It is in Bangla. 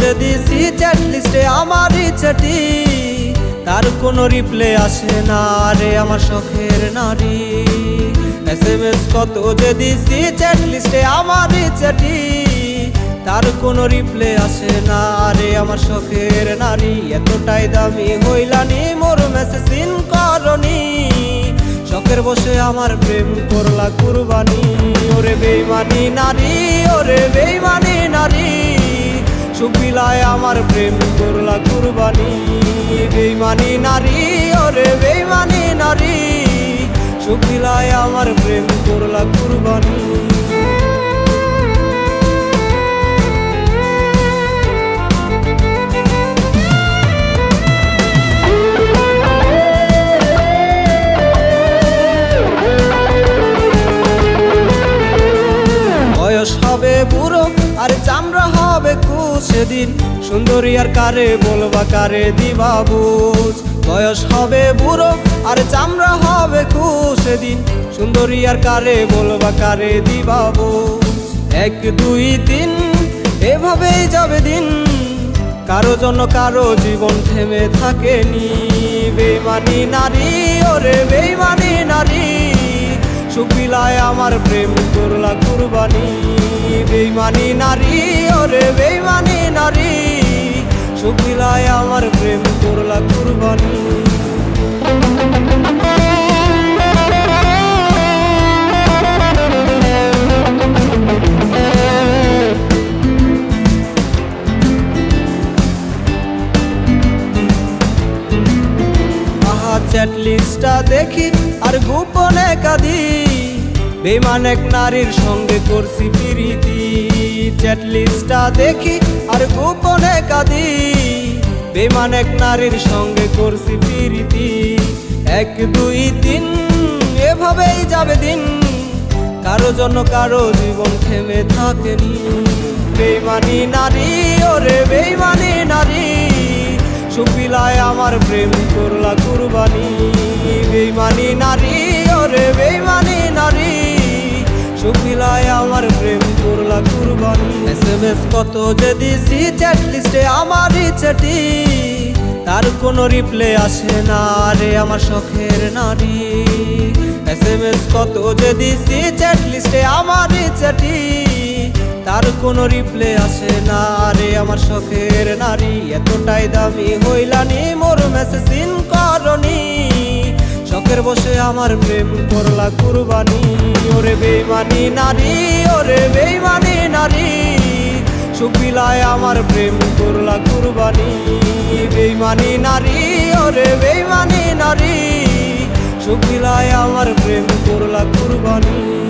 যে সি চ্যাট লিস্টে আমার ইচ্ছাটি, তার কোনো রিপ্লে আসে না রে আমার শখের নারী। এস এম এস কত যে সি চ্যাট লিস্টে আমার ইচ্ছাটি, তার কোনো রিপ্লে আসে না রে আমার শখের নারী। এতটাই দামি হইলানি মোর মেসেজিন করনি। শখের বসে আমার প্রেম করলা কুরবানি। ওরে বেইমানি নারী, ওরে বেইমানি নারী। সুবিলায় আমার প্রেম, করলা কুরবানি। বেইমানি নারী, ওরে বেইমানি নারী। সুবিলায় আমার প্রেম, করলা কুরবানি। সেদিন সুন্দরী আর কারে বলবা কারে দিবা বুঝ? বয়স হবে বুড়ো আর চামড়া হবে কুচ সেদিন সুন্দরী আর কারে বলবা কারে দিবা বুঝ? এক, দুই, তিন, এভাবেই যাবে দিন। কারও জন্য কারও জীবন থেমে থাকেনি বেমানি নারী, ওরে বেমানি নারী। সুবিলায় আমার প্রেম কুরবানি। বেইমানি নারী, ওরে বেইমানি নারী। সুবিলায় আমার প্রেম করলা কুরবানি। আহা চ্যাট লিস্টটা দেখি, আর গোপনে কাঁদি। বেমান এক নারীর সঙ্গে করছি প্রীতি। চ্যাট লিস্টটা দেখি আর গোপনে কাঁদি। বেমান এক নারীর সঙ্গে করছি প্রীতি। এক, দুই, তিন, এভাবেই যাবে দিন। কারও জন্য কারও জীবন থেমে থাকেনি। বেইমানি নারী, ওরে বেইমানি নারী। সুবিলায় আমার প্রেম করলা কুরবানি। বেইমানি নারী আমার প্রেম করলা কুরবানি। এস এম এস কত যে দিছি চ্যাট লিস্টে আমার ইচ্ছাটি তার কোনো রিপ্লে আসে না রে আমার শখের নারী। এস এম এস কত যে দিছি চ্যাট লিস্টে আমার ইচ্ছাটি তার কোনো রিপ্লে আসে না রে আমার শখের নারী। এতটাই দামি হইলানি, মোর মেসেজিন করনি। শখের বসে আমার প্রেম করলা কুরবানি। ওরে বেইমানি নারী, ওরে বেইমানি নারী। সুপিলায় আমার প্রেম করলা কুরবানি। বেইমানি নারী, ওরে বেইমানি নারী। সুপিলায় আমার প্রেম করলা কুরবানি।